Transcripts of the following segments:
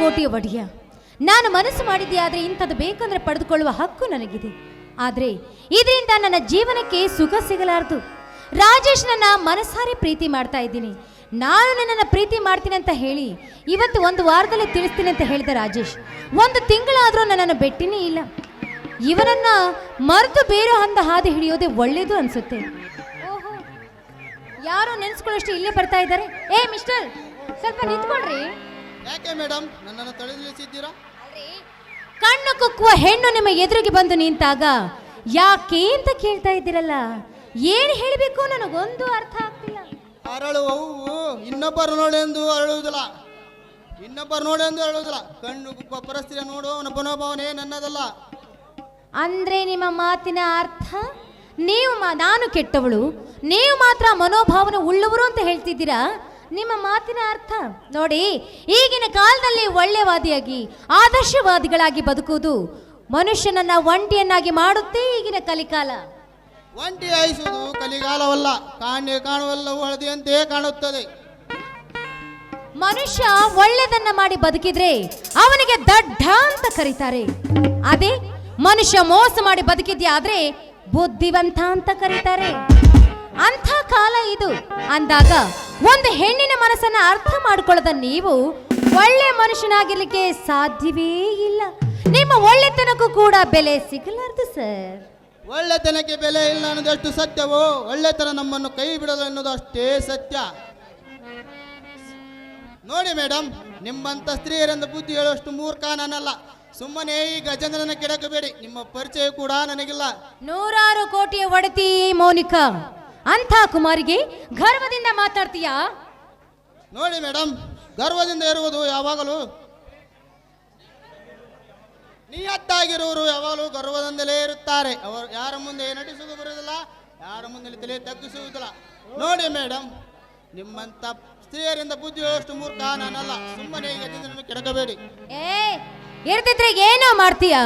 ಕೋಟಿಯ ಒಡೆಯ. ನಾನು ಮನಸ್ಸು ಮಾಡಿದ್ದೆ, ಆದರೆ ಇಂಥದ್ದು ಬೇಕಂದ್ರೆ ಪಡೆದುಕೊಳ್ಳುವ ಹಕ್ಕು ನನಗಿದೆ. ಆದರೆ ಇದರಿಂದ ನನ್ನ ಜೀವನಕ್ಕೆ ಸುಖ ಸಿಗಲಾರದು. ರಾಜೇಶ್ ನನ್ನ ಮನಸ್ಸಾರೆ ಪ್ರೀತಿ ಮಾಡ್ತಾ ಇದ್ದೀನಿ. ನಾನು ನನ್ನನ್ನು ಪ್ರೀತಿ ಮಾಡ್ತೀನಿ ಅಂತ ಹೇಳಿ ಇವತ್ತು ಒಂದು ವಾರದಲ್ಲಿ ತಿಳಿಸ್ತೀನಿ ಅಂತ ಹೇಳಿದ ರಾಜೇಶ್, ಒಂದು ತಿಂಗಳಾದರೂ ನನ್ನನ್ನು ಬೆಟ್ಟಿನೇ ಇಲ್ಲ. ಇವನನ್ನ ಮರೆತು ಬೇರೆ ಹಂದ ಹಾದಿ ಹಿಡಿಯೋದೇ ಒಳ್ಳೇದು ಅನ್ಸುತ್ತೆ. ಓಹೋ, ಯಾರೋ ನೆನೆಸ್ಕೊಳ್ಳೋಷ್ಟು ಇಲ್ಲೇ ಬರ್ತಾ ಇದ್ದಾರೆ. ಏ, ಮಿಸ್ಟರ್, ಸ್ವಲ್ಪ ನಿಂತ್ಕೊಳ್ರಿ. ಯಾಕೆ ಮೇಡಮ್ ನನ್ನನ್ನು ಕಣ್ಣು ಕುಕ್ಕುವ ಹೆಣ್ಣು ನಿಮ್ಮ ಎದುರಿಗೆ ಬಂದು ನಿಂತಾಗ ಯಾಕೆ ಅಂತ ಕೇಳ್ತಾ ಇದ್ದೀರಲ್ಲ? ಏನು ಹೇಳಬೇಕು ನನಗೊಂದು ಅರ್ಥ ಆಗ್ತಿಲ್ಲ. ಅರಳುವ ಹೂವು ಇನ್ನೊಬ್ಬರು ನೋಡಿ ಎಂದು ಅರಳುವುದಿಲ್ಲ. ಇನ್ನೊಬ್ಬರು ನೋಡಿ ಎಂದು ಅರಳುವುದಿಲ್ಲ. ಕಣ್ಣು ಕುಕ್ಕುವ ಪರಿಸ್ಥಿತಿ ನೋಡು ಅವನ ಮನೋಭಾವನೆ ನನ್ನದಲ್ಲ. ಅಂದ್ರೆ ನಿಮ್ಮ ಮಾತಿನ ಅರ್ಥ ನೀವು ಮಾ- ನಾನು ಕೆಟ್ಟವಳು ನೀವು ಮಾತ್ರ ಮನೋಭಾವನೆ ಉಳ್ಳವರು ಅಂತ ಹೇಳ್ತಿದ್ದೀರಾ? ನಿಮ್ಮ ಮಾತಿನ ಅರ್ಥ? ನೋಡಿ ಈಗಿನ ಕಾಲದಲ್ಲಿ ಒಳ್ಳೆಯವಾದಿಯಾಗಿ ಆದರ್ಶವಾದಿಗಳಾಗಿ ಬದುಕುವುದು ಮನುಷ್ಯನನ್ನ ಒಂಟಿಯನ್ನಾಗಿ ಮಾಡುತ್ತೆ ಈಗಿನ ಕಲಿಕಾಲ. ಒಂಟಿ ಆಯಿಸುವುದು ಕಲಿಗಾಲವಲ್ಲ ಕಾಣ್ಯ ಕಾಣುವಲ್ಲವೂ ಹಳದಿಯಂತೆ ಕಾಣುತ್ತದೆ. ಮನುಷ್ಯ ಒಳ್ಳೆದನ್ನ ಮಾಡಿ ಬದುಕಿದ್ರೆ ಅವನಿಗೆ ದಡ್ಡ ಅಂತ ಕರೀತಾರೆ. ಅದೇ ಮನುಷ್ಯ ಮೋಸ ಮಾಡಿ ಬದುಕಿದ್ಯಾದ್ರೆ ಬುದ್ಧಿವಂತ ಅಂತ ಕರೀತಾರೆ. ಅಂಥ ಕಾಲ ಇದು. ಅಂದಾಗ ಒಂದು ಹೆಣ್ಣಿನ ಮನಸ್ಸನ್ನ ಅರ್ಥ ಮಾಡ್ಕೊಳ್ಳದ ನೀವು ಒಳ್ಳೆ ಮನುಷ್ಯನಾಗಿರ್ಲಿಕ್ಕೆ ಸಾಧ್ಯವೇ ಇಲ್ಲ. ನಿಮ್ಮ ಒಳ್ಳೆತನಕ್ಕೂ ಕೂಡ ಬೆಲೆ ಸಿಗಲಾರ್ದು ಸರ್. ಒಳ್ಳೆತನಕ್ಕೆ ಬೆಲೆ ಇಲ್ಲ ಅನ್ನೋದಷ್ಟು ಸತ್ಯವೋ? ಒಳ್ಳೆತನ ನಮ್ಮನ್ನು ಕೈ ಬಿಡೋದು ಅನ್ನೋದು ಅಷ್ಟೇ ಸತ್ಯ. ನೋಡಿ ಮೇಡಮ್ ನಿಮ್ಮಂತ ಸ್ತ್ರೀಯರಿಂದ ಬುದ್ಧಿ ಹೇಳುವಷ್ಟು ಮೂರ್ಖ ನಾನಲ್ಲ. ಸುಮ್ಮನೆ ಈ ಗಜೇಂದ್ರನ ಕೆಡಕಬೇಡಿ. ನಿಮ್ಮ ಪರಿಚಯ ಕೂಡ ನನಗಿಲ್ಲ. ನೂರಾರು ಕೋಟಿಯ ಒಡತಿ ಮೌನಿಕಾ. ಅಂಥ ಕುಮಾರಿಗೆ ಗರ್ವದಿಂದ ಮಾತಾಡ್ತೀಯಾ? ನೋಡಿ ಮೇಡಮ್ ಗರ್ವದಿಂದ ಇರುವುದು ಯಾವಾಗಲೂ ನಿಯತ್ತಾಗಿರುವರು ಯಾವಾಗಲೂ ಗರ್ವದಿಂದಲೇ ಇರುತ್ತಾರೆ. ಅವರು ಯಾರ ಮುಂದೆ ನಟಿಸುವುದು ಬರುವುದಿಲ್ಲ ಯಾರ ಮುಂದೆ ತಲೆ ತಗ್ಗಿಸುವುದಿಲ್ಲ. ನೋಡಿ ಮೇಡಮ್ ನಿಮ್ಮಂತ ಸ್ತ್ರೀಯರಿಂದ ಬುದ್ಧಿ ಹೇಳುವಷ್ಟು ಮೂರ್ಖ ನಾನಲ್ಲ. ಸುಮ್ಮನೆ ಗಜೇಂದ್ರನ ಕೆಡಕಬೇಡಿ. ಏ ಇರ್ತಿದ್ರೆ ಏನೋ ಮಾಡ್ತೀಯ?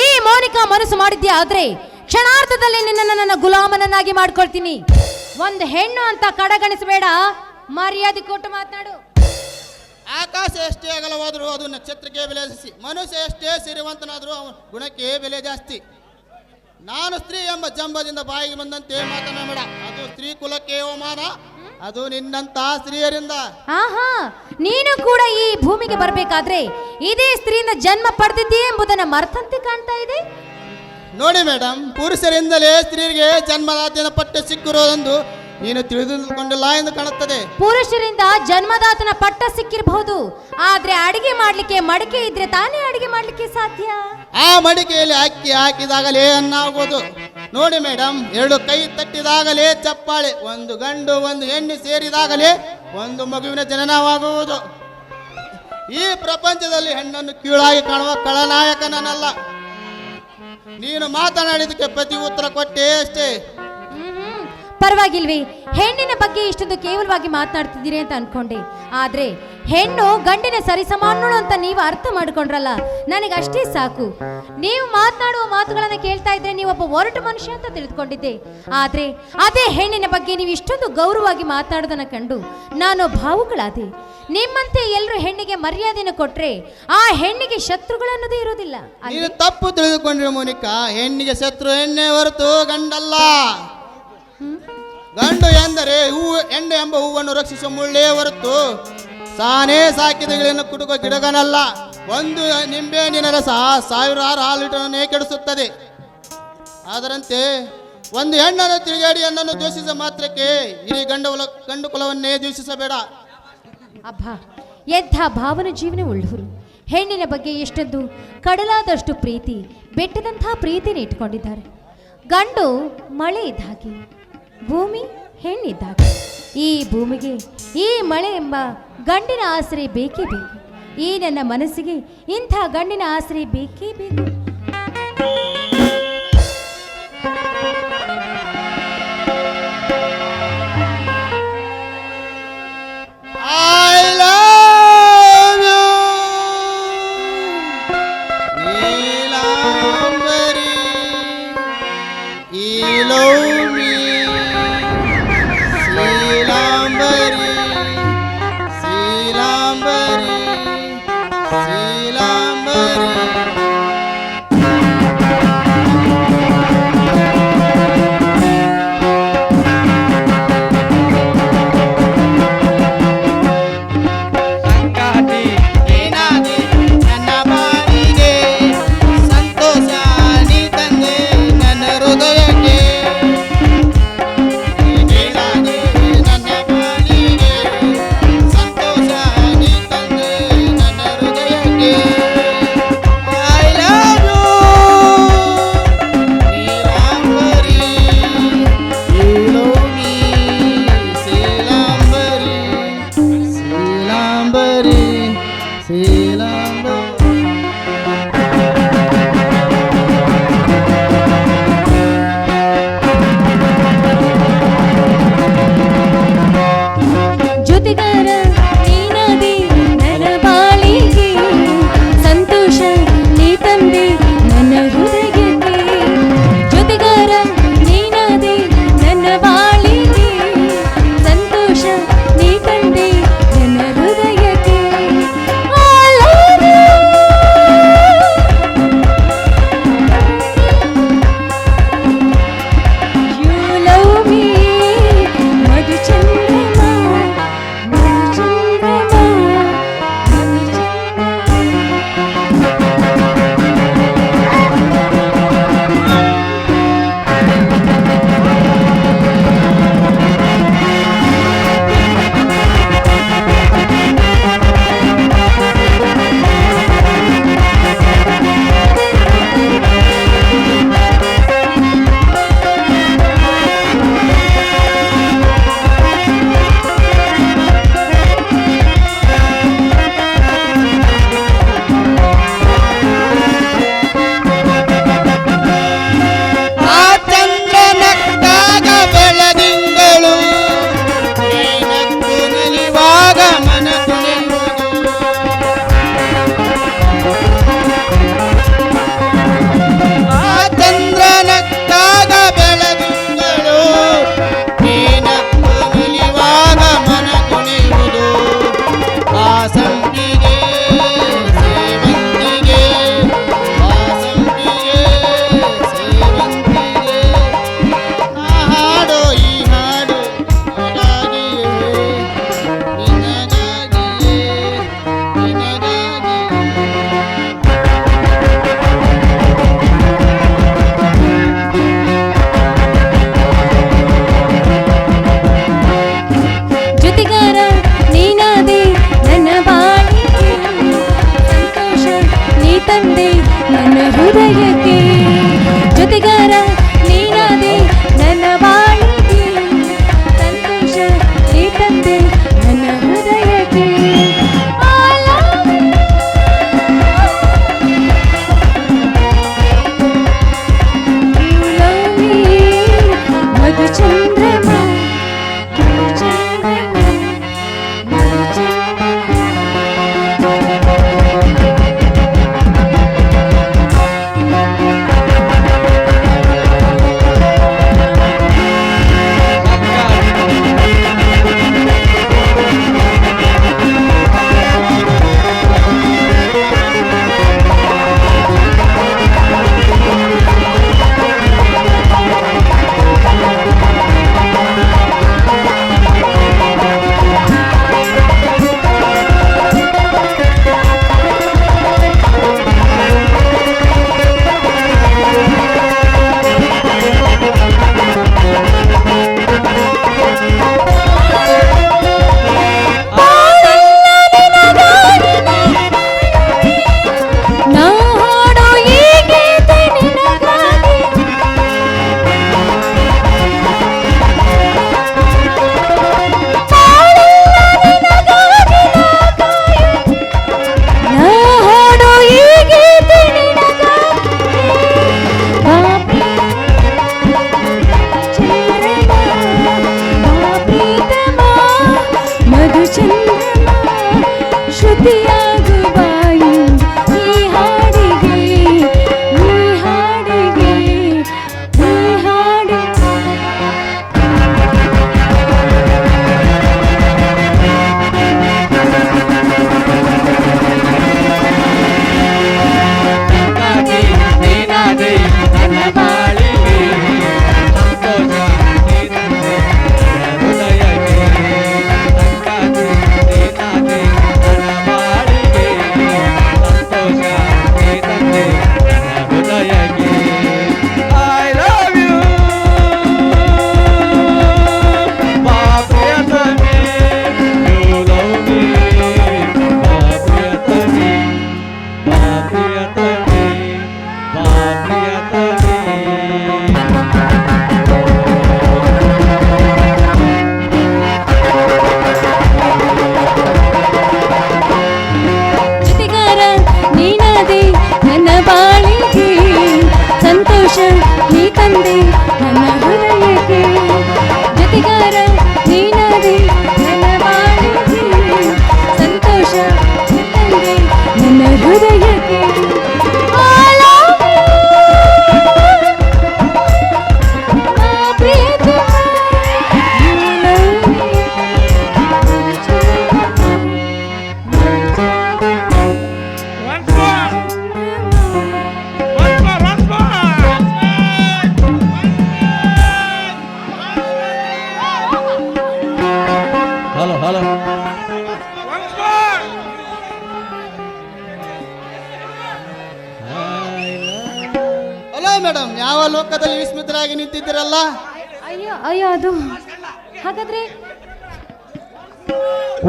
ಈ ಮೋನಿಕಾ ಮನಸ್ಸು ಮಾಡಿದ್ಯಾ ಆದ್ರೆ ಕ್ಷಣಾರ್ಥದಲ್ಲಿ ನಿನ್ನನ್ನು ನನ್ನ ಗುಲಾಮನನ್ನಾಗಿ ಮಾಡ್ಕೊಳ್ತೀನಿ. ಒಂದು ಹೆಣ್ಣು ಅಂತ ಕಡೆಗಣಿಸಬೇಡ. ಮರ್ಯಾದೆ ಕೊಟ್ಟು ಮಾತನಾಡು. ಆಕಾಶ ಎಷ್ಟೇ ಅಗಲವಾದರೂ ಅದು ನಕ್ಷತ್ರಕ್ಕೆ ಬೆಲೆ ಜಾಸ್ತಿ ಮನುಷ್ಯ ಎಷ್ಟೇ ಸಿರಿವಂತನಾದರೂ ಅವನ ಗುಣಕ್ಕೆ ಬೆಲೆ ಜಾಸ್ತಿ. ನಾನು ಸ್ತ್ರೀ ಎಂಬ ಜಂಬದಿಂದ ಬಾಯಿಗೆ ಬಂದಂತೆ ಮಾತನಾಡ ಅದು ಸ್ತ್ರೀ ಕುಲಕ್ಕೆ ಅವಮಾನ. ಅದು ನಿನ್ನಂತ ಸ್ತ್ರೀಯರಿಂದ. ಆಹಾ ನೀನು ಕೂಡ ಈ ಭೂಮಿಗೆ ಬರಬೇಕಾದ್ರೆ ಇದೇ ಸ್ತ್ರೀಯಿಂದ ಜನ್ಮ ಪಡೆದಿದ್ದೀಯ ಎಂಬುದನ್ನು ಮರ್ತಂತೆ ಕಾಣ್ತಾ ಇದೆ. ನೋಡಿ ಮೇಡಮ್ ಪುರುಷರಿಂದಲೇ ಸ್ತ್ರೀಯರಿಗೆ ಜನ್ಮದಾತನ ಪಟ್ಟ ಸಿಕ್ಕಿರೋದೊಂದು ನೀನು ತಿಳಿದುಕೊಂಡಿಲ್ಲ ಎಂದು ಕಾಣುತ್ತದೆ. ಪುರುಷರಿಂದ ಜನ್ಮದಾತನ ಪಟ್ಟ ಸಿಕ್ಕಿರಬಹುದು. ಆದ್ರೆ ಅಡಿಗೆ ಮಾಡ್ಲಿಕ್ಕೆ ಮಡಿಕೆ ಇದ್ರೆ ತಾನೇ ಅಡಿಗೆ ಮಾಡ್ಲಿಕ್ಕೆ ಸಾಧ್ಯ? ಆ ಮಡಿಕೆಯಲ್ಲಿ ಅಕ್ಕಿ ಹಾಕಿದಾಗಲೇ ಅನ್ನ ಆಗೋದು ನೋಡಿ ಮೇಡಮ್ ಎರಡು ಕೈ ತಟ್ಟಿದಾಗಲೇ ಚಪ್ಪಾಳೆ ಒಂದು ಗಂಡು ಒಂದು ಹೆಣ್ಣು ಸೇರಿದಾಗಲೇ ಒಂದು ಮಗುವಿನ ಜನನವಾಗುವುದು. ಈ ಪ್ರಪಂಚದಲ್ಲಿ ಹೆಣ್ಣನ್ನು ಕೀಳಾಗಿ ಕಾಣುವ ಕಳನಾಯಕ ನಾನಲ್ಲ ನೀನು ಮಾತನಾಡಿದಕ್ಕೆ ಪ್ರತಿ ಉತ್ತರ ಕೊಟ್ಟೆ ಅಷ್ಟೇ. ಪರವಾಗಿಲ್ವೇ, ಹೆಣ್ಣಿನ ಬಗ್ಗೆ ಇಷ್ಟೊಂದು ಕೇವಲವಾಗಿ ಮಾತನಾಡ್ತಿದ್ದೀರಿ ಅಂತ ಅನ್ಕೊಂಡೆ. ಆದ್ರೆ ಹೆಣ್ಣು ಗಂಡಿನ ಸರಿಸಮಾನಳು ಅಂತ ನೀವು ಅರ್ಥ ಮಾಡ್ಕೊಂಡ್ರಲ್ಲ ನನಗೆ ಅಷ್ಟೇ ಸಾಕು. ನೀವು ಮಾತನಾಡುವ ಮಾತುಗಳನ್ನು ಕೇಳ್ತಾ ಇದ್ರೆ ನೀವೊಬ್ಬ ಒರಟು ಮನುಷ್ಯ ಅಂತ ತಿಳಿದುಕೊಂಡಿದ್ದೆ. ಆದ್ರೆ ಅದೇ ಹೆಣ್ಣಿನ ಬಗ್ಗೆ ನೀವು ಇಷ್ಟೊಂದು ಗೌರವವಾಗಿ ಮಾತಾಡೋದನ್ನ ಕಂಡು ನಾನು ಭಾವುಗಳಾದೆ. ನಿಮ್ಮಂತೆ ಎಲ್ಲರೂ ಹೆಣ್ಣಿಗೆ ಮರ್ಯಾದೆಯನ್ನು ಕೊಟ್ರೆ ಆ ಹೆಣ್ಣಿಗೆ ಶತ್ರುಗಳನ್ನೋದೇ ಇರೋದಿಲ್ಲ? ನೀನು ತಪ್ಪು ತಿಳಿದುಕೊಂಡ್ರೆ ಮೋನಿಕಾ ಹೆಣ್ಣಿಗೆ ಶತ್ರು ಹೆಣ್ಣೆ ಹೊರತು ಗಂಡಲ್ಲ. ಗಂಡು ಎಂದರೆ ಹೂವು ಹೆಣ್ಣು ಎಂಬ ಹೂವನ್ನು ರಕ್ಷಿಸುವ ಮುಳ್ಳೇ ಹೊರತು ಸಾನೇ ಸಾಕಿದಗಳನ್ನು ಕುಟುಕ ಗಿಡಗನಲ್ಲ. ಒಂದು ನಿಂಬೆ ಹಣ್ಣಿನ ರಸ ಸಾವಿರಾರು ಹಾಲು ಲೀಟರನ್ನೇ ಕೆಡಿಸುತ್ತದೆ. ಅದರಂತೆ ಒಂದು ಹೆಣ್ಣನ್ನು ತಿರುಗಾಡಿ ಹೆಣ್ಣನ್ನು ದೂಷಿಸ ಮಾತ್ರಕ್ಕೆ ಇಡೀ ಗಂಡ ಗಂಡು ಕುಲವನ್ನೇ ದೂಷಿಸಬೇಡ. ಅಬ್ಬಾ, ಎಂಥ ಭಾವನ ಜೀವನ ಉಳ್ಳವರು ಹೆಣ್ಣಿನ ಬಗ್ಗೆ ಎಷ್ಟೊಂದು ಕಡಲಾದಷ್ಟು ಪ್ರೀತಿ ಬೆಟ್ಟದಂತಹ ಪ್ರೀತಿನ ಇಟ್ಕೊಂಡಿದ್ದಾರೆ. ಗಂಡು ಮಳೆ ಇದ್ದಾಗೆ, ಭೂಮಿ ಹೆಣ್ಣಿದ್ದಾಗ. ಈ ಭೂಮಿಗೆ ಈ ಮಳೆ ಎಂಬ ಗಂಡಿನ ಆಸರೆ ಬೇಕೇ ಬೇಕು? ಈ ನನ್ನ ಮನಸ್ಸಿಗೆ ಇಂಥ ಗಂಡಿನ ಆಸರೆ ಬೇಕೇ ಬೇಕು?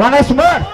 Bana smart.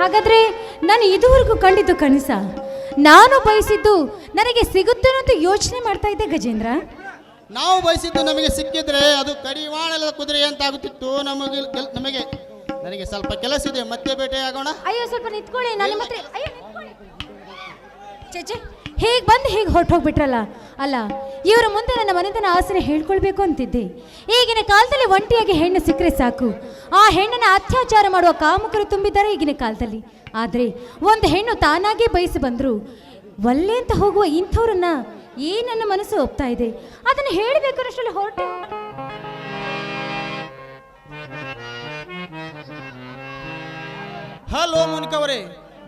ಹಾಗಾದ್ರೆ ನಾನು ಇದುವರೆಗೂ ಕಂಡಿದ್ದು ಕನಸ? ನಾನು ಬಯಸಿದ್ದು ನನಗೆ ಸಿಗುತ್ತೆ ಅಂತ ಯೋಚನೆ ಮಾಡ್ತಾ ಇದ್ದೆ ಗಜೇಂದ್ರ. ನಾವು ಬಯಸಿದ್ದು ನಮಗೆ ಸಿಕ್ಕಿದ್ರೆ ಅದು ಕಡಿವಾಣದ ಕುದುರೆ ಅಂತ ಆಗುತ್ತಿತ್ತು ನಮಗೆ ನಮಗೆ ನನಗೆ ಸ್ವಲ್ಪ ಕೆಲಸ ಇದೆ. ಮತ್ತೆ ಭೇಟಿಯಾಗೋಣ ಅಯ್ಯೋ ಸ್ವಲ್ಪ ನಿಂತ್ಕೊಳ್ಳಿ. ನಾನು ಮತ್ತೆ ಅಯ್ಯೋ ನಿಂತ್ಕೊಳ್ಳಿ. ಹೇಗೆ ಬಂದು ಹೀಗೆ ಹೊರಟೋಗ್ಬಿಟ್ರಲ್ಲ ಅಲ್ಲ, ಇವರ ಮುಂದೆ ನನ್ನ ಮನೆತನ ಆಸರೆ ಹೇಳ್ಕೊಳ್ಬೇಕು ಅಂತಿದ್ದೆ. ಈಗಿನ ಕಾಲದಲ್ಲಿ ಒಂಟಿಯಾಗಿ ಹೆಣ್ಣು ಸಿಕ್ಕರೆ ಸಾಕು. ಆ ಹೆಣ್ಣನ್ನು ಅತ್ಯಾಚಾರ ಮಾಡುವ ಕಾಮುಕರು ತುಂಬಿದ್ದಾರೆ ಈಗಿನ ಕಾಲದಲ್ಲಿ. ಆದರೆ ಒಂದು ಹೆಣ್ಣು ತಾನಾಗೇ ಬಯಸಿ ಬಂದರು, ಒಲ್ಲೆ ಅಂತ ಹೋಗುವ ಇಂಥವ್ರನ್ನ ಏ ನನ್ನ ಮನಸ್ಸು ಒಪ್ತಾ ಇದೆ. ಅದನ್ನು ಹೇಳಬೇಕಾದಷ್ಟರಲ್ಲಿ ಹೊರಟೆ. ಹಲೋ ಮೋನಿಕಾ ಅವರೇ.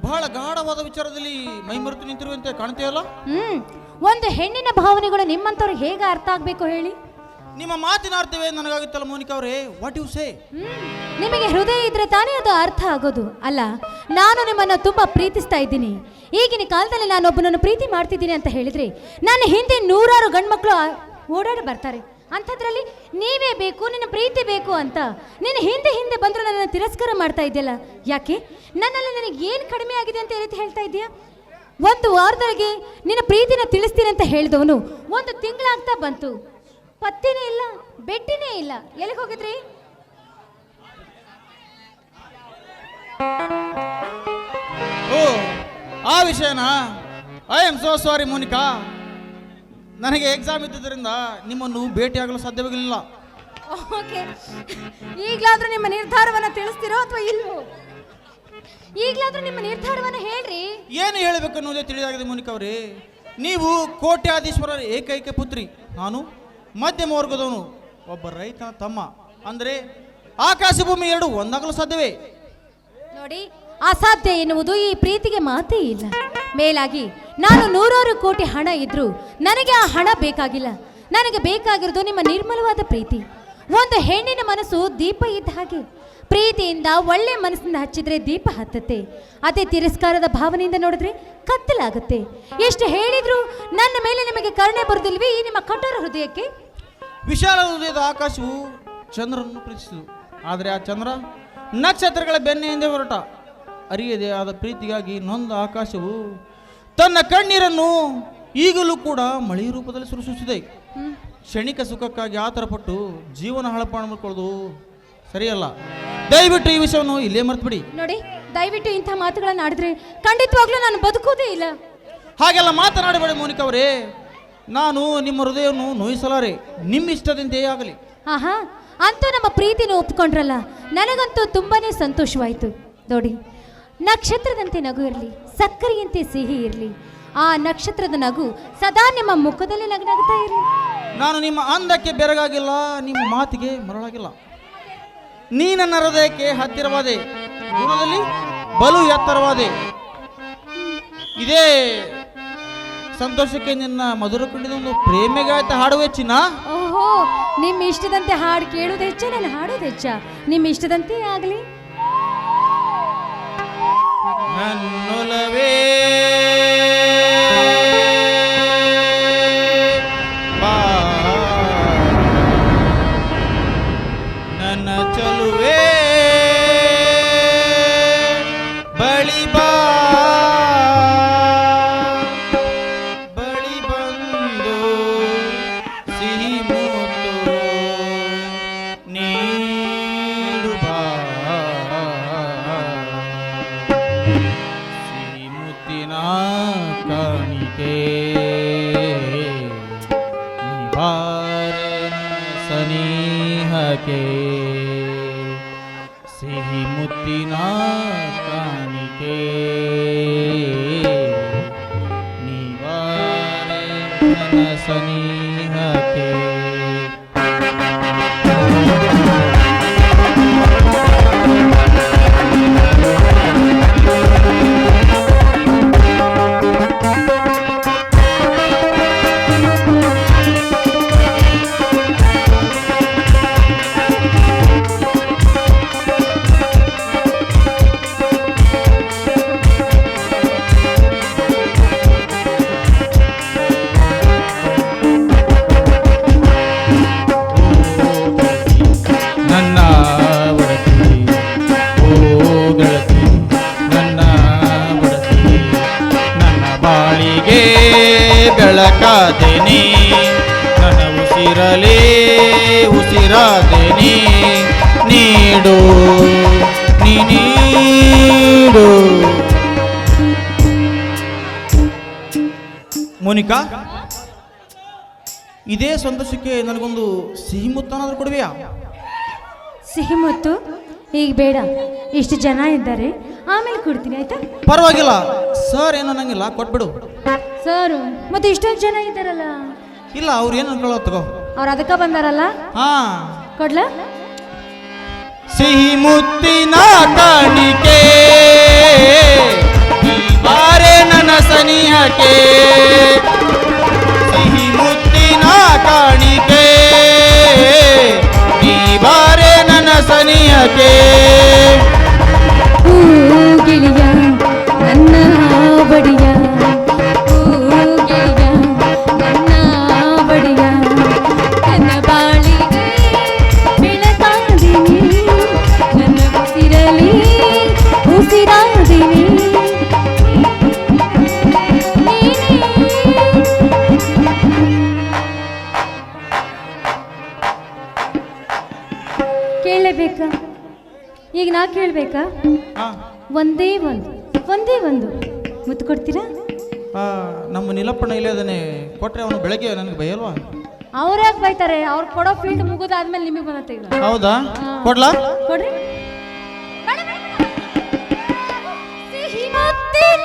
ಬಹಳ ಗಾಢವಾದ ವಿಚಾರದಲ್ಲಿ ಮೈಮರೆತು ನಿಂತಿರುವಂತೆ ಕಾಣ್ತೀಯಲ್ಲ? ಹ್ಮ್ ಒಂದು ಹೆಣ್ಣಿನ ಭಾವನೆಗಳು ನಿಮ್ಮಂತವ್ರು ಹೇಗೆ ಅರ್ಥ ಆಗ್ಬೇಕು ಹೇಳಿ? ನಿಮ್ಮ ಮಾತಿನ ಅರ್ಥವೇ ನನಗಾಗುತ್ತಲ್ಲ ಮೋನಿಕಾ ಅವರೇ ವಾಟ್ ಯು ಸೇ ಹ್ಮ್. ನಿಮಗೆ ಹೃದಯ ಇದ್ರೆ ತಾನೇ ಅದು ಅರ್ಥ ಆಗೋದು. ಅಲ್ಲ ನಾನು ನಿಮ್ಮನ್ನ ತುಂಬಾ ಪ್ರೀತಿಸ್ತಾ ಇದ್ದೀನಿ. ಈಗಿನ ಕಾಲದಲ್ಲಿ ನಾನು ಒಬ್ಬನನ್ನು ಪ್ರೀತಿ ಮಾಡ್ತಿದ್ದೀನಿ ಅಂತ ಹೇಳಿದ್ರೆ ನನ್ನ ಹಿಂದೆ ನೂರಾರು ಗಂಡ್ಮಕ್ಳು ಆ- ಓಡಾಡಿ ಬರ್ತಾರೆ. ಅಂಥದ್ರಲ್ಲಿ ನೀವೇ ಬೇಕು, ನಿನ್ನ ಪ್ರೀತಿ ಬೇಕು ಅಂತ. ನಿನ್ನ ಹಿಂದೆ ಹಿಂದೆ ಬಂದರೂ ನನ್ನ ತಿರಸ್ಕಾರ ಮಾಡ್ತಾ ಇದೆಯಲ್ಲ ಯಾಕೆ? ನನ್ನಲ್ಲಿ ನನಗೆ ಏನು ಕಡಿಮೆ ಆಗಿದೆ ಅಂತ ರೀತಿ ಹೇಳ್ತಾ ಇದೆಯಾ ಒಂದು ವಾರದೊಳಗೆ ನಿನ್ನ ಪ್ರೀತಿನ ತಿಳಿಸ್ತೀನಿ ಅಂತ ಹೇಳಿದವನು ಒಂದು ತಿಂಗಳಾಗ್ತಾ ಬಂತು. ಪತ್ತಿನೇ ಇಲ್ಲ, ಬೆಟ್ಟಿನೇ ಇಲ್ಲ. ಎಲ್ಲಿಗೆ ಹೋಗಿದ್ರಿ? ಓ, ಆ ವಿಷಯನಾ? I am so sorry Monica ನನಗೆ ಎಕ್ಸಾಮ್ ಇದ್ದುದರಿಂದ ನಿಮ್ಮನ್ನು ಭೇಟಿಯಾಗಲು ಸಾಧ್ಯವಾಗಿಲ್ಲ ಓಕೆ ಈಗಲಾದ್ರೂ ನಿಮ್ಮ ನಿರ್ಧಾರವನ್ನ ತಿಳಿಸ್ತೀರೋ ಅಥವಾ ಇಲ್ವೋ? ಈಗಲಾದ್ರೂ ನಿಮ್ಮ ನಿರ್ಧಾರವನ್ನ ಹೇಳ್ರಿ. ಏನು ಹೇಳಬೇಕು ಅನ್ನೋದೇ ತಿಳಿದಾಗಿದೆ ಮೋನಿಕಾ ಅವರೇ. ನೀವು ಕೋಟ್ಯಾಧೀಶ್ವರರ ಏಕೈಕ ಪುತ್ರಿ. ನಾನು ಮಧ್ಯಮ ವರ್ಗದವನು ಒಬ್ಬ ರೈತನ ತಮ್ಮ. ಅಂದರೆ ಆಕಾಶ ಭೂಮಿ ಎರಡು ಒಂದಾಗಲು ಸಾಧ್ಯವೇ? ನೋಡಿ ಅಸಾಧ್ಯ ಎನ್ನುವುದು ಈ ಪ್ರೀತಿಗೆ ಮಾತೇ ಇಲ್ಲ. ಮೇಲಾಗಿ, ನಾನು ನೂರಾರು ಕೋಟಿ ಹಣ ಇದ್ರೂ ನನಗೆ ಆ ಹಣ ಬೇಕಾಗಿಲ್ಲ. ನನಗೆ ಬೇಕಾಗಿರೋದು ನಿಮ್ಮ ನಿರ್ಮಲವಾದ ಪ್ರೀತಿ. ಒಂದು ಹೆಣ್ಣಿನ ಮನಸ್ಸು ದೀಪ ಇದ್ದ ಹಾಗೆ. ಪ್ರೀತಿಯಿಂದ ಒಳ್ಳೆ ಮನಸ್ಸಿಂದ ಹಚ್ಚಿದ್ರೆ ದೀಪ ಹತ್ತತ್ತೆ. ಅದೇ ತಿರಸ್ಕಾರದ ಭಾವನೆಯಿಂದ ನೋಡಿದ್ರೆ ಕತ್ತಲಾಗುತ್ತೆ. ಎಷ್ಟು ಹೇಳಿದ್ರು ನನ್ನ ಮೇಲೆ ನಿಮಗೆ ಕರುಣೆ ಬರುದಿಲ್ವೇ ಈ ನಿಮ್ಮ ಕಠೋರ ಹೃದಯಕ್ಕೆ? ವಿಶಾಲ ಹೃದಯದ ಆಕಾಶವು ಚಂದ್ರನನ್ನು ಪ್ರೀತಿಸಿತು. ಆದರೆ ಆ ಚಂದ್ರ ನಕ್ಷತ್ರಗಳ ಬೆನ್ನೆಯಿಂದ ಹೊರಟ. ಅರಿಯದೆ ಆದ ಪ್ರೀತಿಗಾಗಿ ನೊಂದ ಆಕಾಶವು ತನ್ನ ಕಣ್ಣೀರನ್ನು ಈಗಲೂ ಕೂಡ ಮಳೆ ರೂಪದಲ್ಲಿ ಸುರಿಸುತ್ತಿದೆ ಹ್ಮ್. ಕ್ಷಣಿಕ ಸುಖಕ್ಕಾಗಿ ಆತರಪಟ್ಟು ಜೀವನ ಹಳಪಾಣ ಮಾಡ್ಕೊಳ್ಳೋದು ಸರಿಯಲ್ಲ. ದಯವಿಟ್ಟು ಈ ವಿಷಯವನ್ನು ಇಲ್ಲೇ ಮರ್ತ್ಬಿಡಿ. ನೋಡಿ ದಯವಿಟ್ಟು ಇಂಥ ಮಾತುಗಳನ್ನು ಆಡಿದ್ರೆ ಖಂಡಿತವಾಗ್ಲೂ ನಾನು ಬದುಕೋದೇ ಇಲ್ಲ. ಹಾಗೆಲ್ಲ ಮಾತನಾಡಬೇಡಿ ಮೋನಿಕಾ ಅವರೇ. ನಾನು ನಿಮ್ಮ ಹೃದಯವನ್ನು ನೋಯಿಸಲಾರೆ. ನಿಮ್ಮ ಇಷ್ಟದಿಂದೇ ಆಗಲಿ. ಆಹಾ ಅಂತೂ ನಮ್ಮ ಪ್ರೀತಿನ ಒಪ್ಕೊಂಡ್ರಲ್ಲ ನನಗಂತೂ ತುಂಬಾನೇ ಸಂತೋಷವಾಯಿತು. ನೋಡಿ ನಕ್ಷತ್ರದಂತೆ ನಗು ಇರಲಿ ಸಕ್ಕರೆಯಂತೆ ಸಿಹಿ ಇರಲಿ. ಆ ನಕ್ಷತ್ರದ ನಗು ಸದಾ ನಿಮ್ಮ ಮುಖದಲ್ಲಿ ನಗನಾಗ್ತಾ ಇರಲಿ ನಾನು ನಿಮ್ಮ ಅಂದಕ್ಕೆ ಬೆರಗಾಗಿಲ್ಲ ನಿಮ್ಮ ಮಾತಿಗೆ ಮರಳಾಗಿಲ್ಲ. ನೀ ನನ್ನ ಹೃದಯಕ್ಕೆ ಹತ್ತಿರವಾದೆ ದೂರದಲ್ಲಿ ಬಲು ಎತ್ತರವಾದೆ. ಇದೇ ಸಂತೋಷಕ್ಕೆ ನಿನ್ನ ಮಧುರ ಕುಂಡಿದ ಒಂದು ಪ್ರೇಮಿಗಾಯ್ತ ಹಾಡುವೆ ಚಿನ್ನ ಓಹೋ ನಿಮ್ಮ ಇಷ್ಟದಂತೆ ಹಾಡು ಕೇಳೋದು ಹೆಚ್ಚ ನಾನು ಹಾಡೋದು ಹೆಚ್ಚ ನಿಮ್ಮ ಇಷ್ಟದಂತೆ ಆಗಲಿ. ನನ್ನೊಲವೇ ಸನಿಹಕ್ಕೆ ಸಿಹಿ ಮುತ್ತಿನ ಕಾಣಿಕೆ ನಿವಾರೆ ನನ್ನ ಸನಿಹಕ್ಕೆ ಬಾಳಿಗೆ ಬೆಳಕಾದೇನಿ, ನನ್ನ ಉಸಿರಲೇ ಉಸಿರಾದೇನಿ, ನೀಡು ನೀಡು. ಮೋನಿಕಾ, ಇದೇ ಸಂತೋಷಕ್ಕೆ ನನಗೊಂದು ಸಿಹಿ ಮುತ್ತನಾದ್ರೂ ಕೊಡುವೆಯಾ? ಸಿಹಿ ಮತ್ತು? ಈಗ ಬೇಡ ಇಷ್ಟು ಜನ ಇದ್ದಾರೆ ಆಮೇಲೆ ಕೊಡ್ತೀನಿ ಆಯ್ತಾ? ಪರವಾಗಿಲ್ಲ. ಸರ್ ಏನು ಅನ್ನಂಗಿಲ್ಲ ಕೊಟ್ಬಿಡು. ಸರ್ ಮತ್ತೆ ಇಷ್ಟೊಂದು ಜನ ಇದ್ದಾರಲ್ಲ? ಇಲ್ಲ ಅವ್ರು ಏನು ಅನ್ಕೊಳ್ಳೋ ತಗೋ. ಅವ್ರು ಅದಕ್ಕೆ ಬಂದಾರಲ್ಲ? ಹಾ. ಕೊಡ್ಲಾ? ಸಿಹಿ ಮುತ್ತಿನ ಕಾಣಿಕೆ ಬಾರೆ ನನ್ನ ಸನಿಹಕ್ಕೆ. ಸಿಹಿ ಮುತ್ತಿನ ಕಾಣಿಕೆ ಸನಿಹಕ್ಕೆ ಮುತ್ತು ಕೊಡ್ತೀರಾ ನಮ್ಮ ನಿಲಪ್ಪಣ್ಣ ಇಲ್ಲೇ ಅದನ್ನೇ ಕೊಟ್ರೆ ಅವನು ಬೆಳಗ್ಗೆ ನನಗೆ ಬಯಲ್ವಾ ಅವ್ರ ಯಾಕೆ ಬೈತಾರೆ ಅವ್ರು ಕೊಡೋ ಫೀಲ್ಡ್ ಮುಗಿದಾದ್ಮೇಲೆ ನಿಮಗೆ ಬರುತ್ತೆ ಈಗ ಹೌದಾ ಕೊಡ್ಲಾ ಕೊಡ್ರಿ ಸಿಹಿ ಮುತ್ತಿನ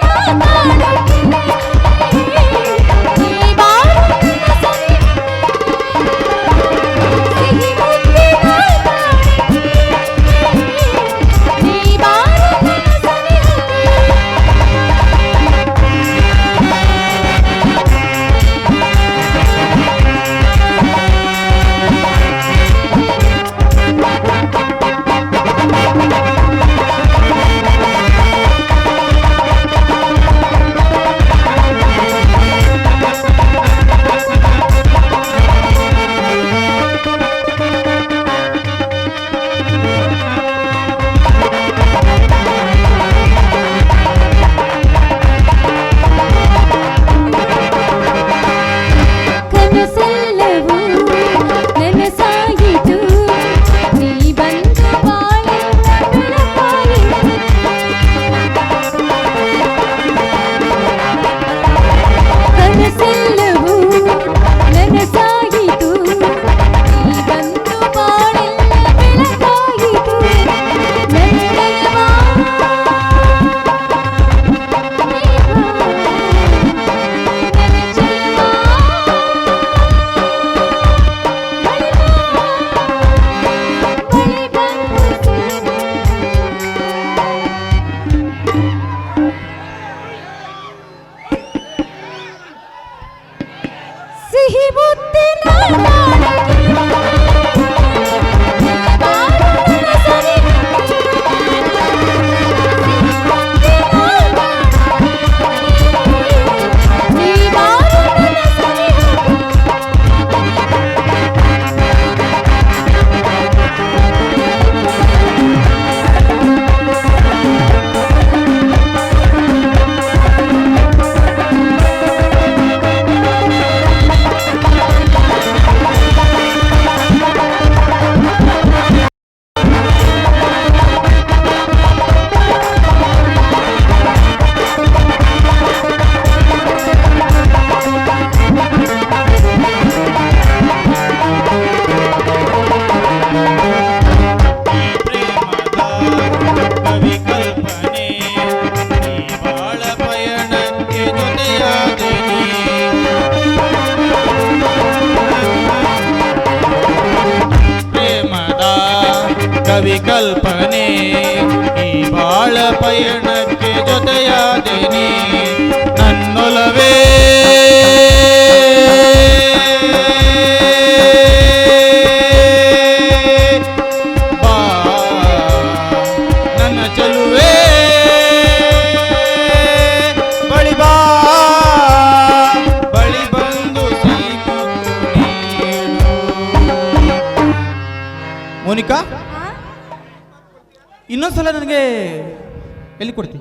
ಎಲ್ಲಿ ಕೊಡ್ತಿ?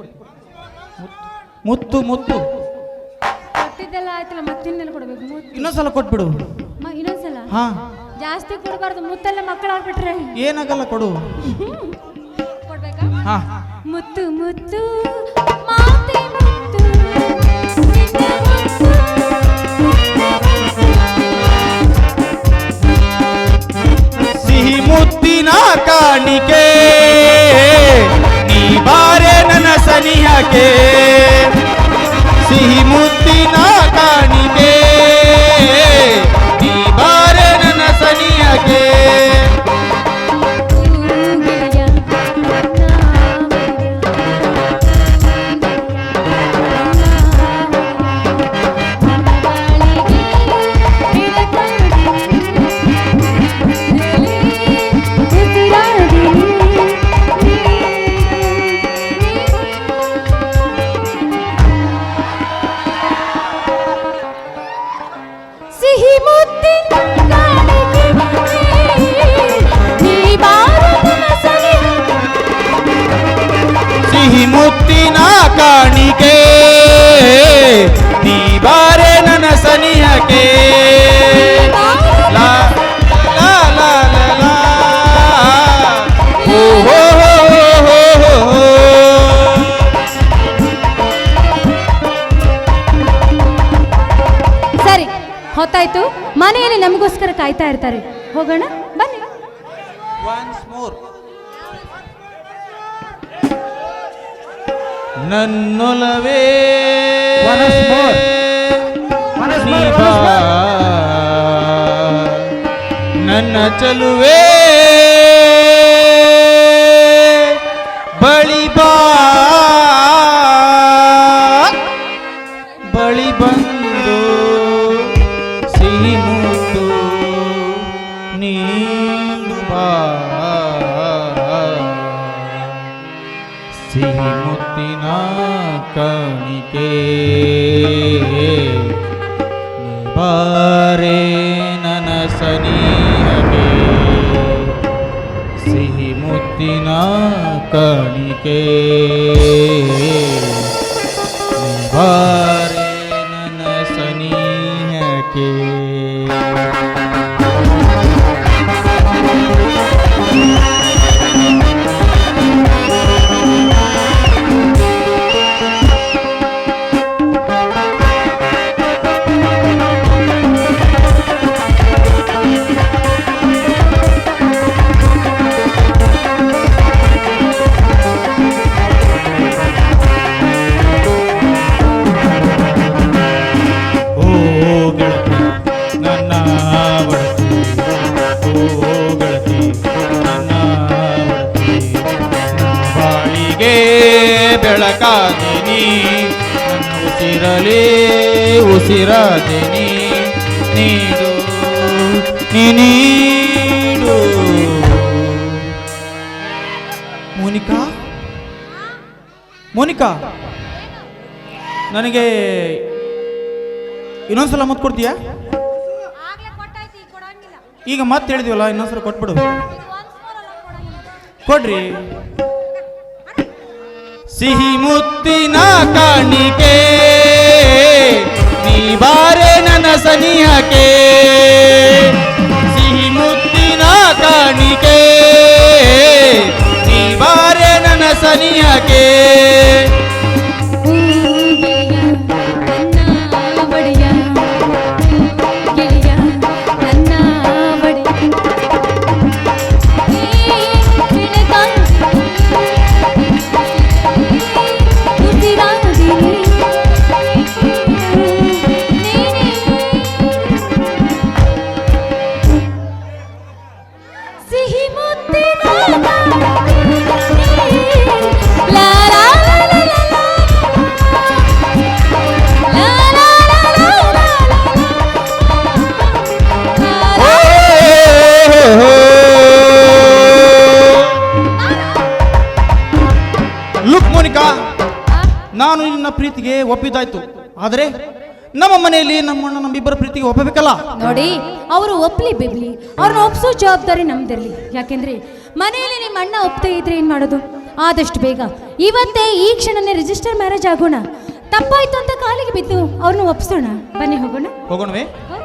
ಮುತ್ತು ಮುತ್ತು. ಕೊಟ್ಟಿದ್ದೆಲ್ಲ ಆಯ್ತಲ್ಲ ಮತ್ತಿನ್ನೆಲ್ಲ ಕೊಡ್ಬೇಕು ಇನ್ನೊಂದ್ಸಲ ಕೊಟ್ಬಿಡು. ಮ- ಇನ್ನೊಂದ್ಸಲ? ಹಾ. ಜಾಸ್ತಿ ಕೊಡಬಾರ್ದು ಮುತ್ತೆಲ್ಲ ಮಕ್ಕಳಾಗ್ಬಿಟ್ರೆ ಏನಾಗಲ್ಲ ಕೊಡು. ಕೊಡ್ಬೇಕಾ? ಹಾ. ಮುತ್ತು ಮುತ್ತು ಮಾತೆ ಮುತ್ತು, ಸಿಹಿ ಮುತ್ತಿನ ಕಾಣಿಕೆ. ನೀ ಬಾ tenía que ನಮಗೋಸ್ಕರ ಕಾಯ್ತಾ ಇರ್ತಾರೆ. ಹೋಗೋಣ? ಬನ್ನಿ. ನನ್ನೊಲವೇ. ನನ್ನ more. अभी सिही मुद्दिना ಉಸಿರಾದಿನಿ ನೀಡು ನೀಡು. ಮೋನಿಕಾ? ಮೋನಿಕಾ? ನನಗೆ ಇನ್ನೊಂದ್ಸಲ ಮತ್ತೆ ಕೊಡ್ತೀಯಾ? ಈಗ ಮತ್ತೆ ಹೇಳಿದೀವಲ್ಲ, ಇನ್ನೊಂದ್ಸಲ ಕೊಟ್ಬಿಡು. ಕೊಡ್ರಿ. ಸಿಹಿ ಮುತ್ತಿನ ಕಾಣಿಕೆ. ನೀ ಬಾರೆ ನನ್ನ ಸನಿಹಕ್ಕೆ. ಸಿಹಿ ಮುತ್ತಿನ ಕಾಣಿಕೆ. ನೀ ಬಾರೆ ನನ್ನ ಸನಿಹಕ್ಕೆ. ನಮ್ಮಣ್ಣ ನಮ್ಮಿಬ್ಬರ ಪ್ರೀತಿಗೆ ಒಪ್ಪಬೇಕಲ್ಲ? ನೋಡಿ ಅವರು ಒಪ್ಲಿ ಬಿಬ್ಲಿ ಅವ್ರನ್ನ ಒಪ್ಸೋ ಜವಾಬ್ದಾರಿ ನಮ್ದಿರ್ಲಿ ಯಾಕೆಂದ್ರೆ ಮನೆಯಲ್ಲಿ ನಿಮ್ಮ ಅಣ್ಣ ಒಪ್ತಾ ಇದ್ರೆ ಏನ್ ಮಾಡೋದು? ಆದಷ್ಟು ಬೇಗ. ಇವತ್ತೇ ಈ ಕ್ಷಣನೇ ರಿಜಿಸ್ಟರ್ ಮ್ಯಾರೇಜ್ ಆಗೋಣ. ತಪ್ಪಾಯ್ತು ಅಂತ ಕಾಲಿಗೆ ಬಿದ್ದು ಅವ್ರನ್ನ ಒಪ್ಸೋಣ. ಬನ್ನಿ ಹೋಗೋಣ. ಹೋಗೋಣವೇ? ಹೋಗೋಣ.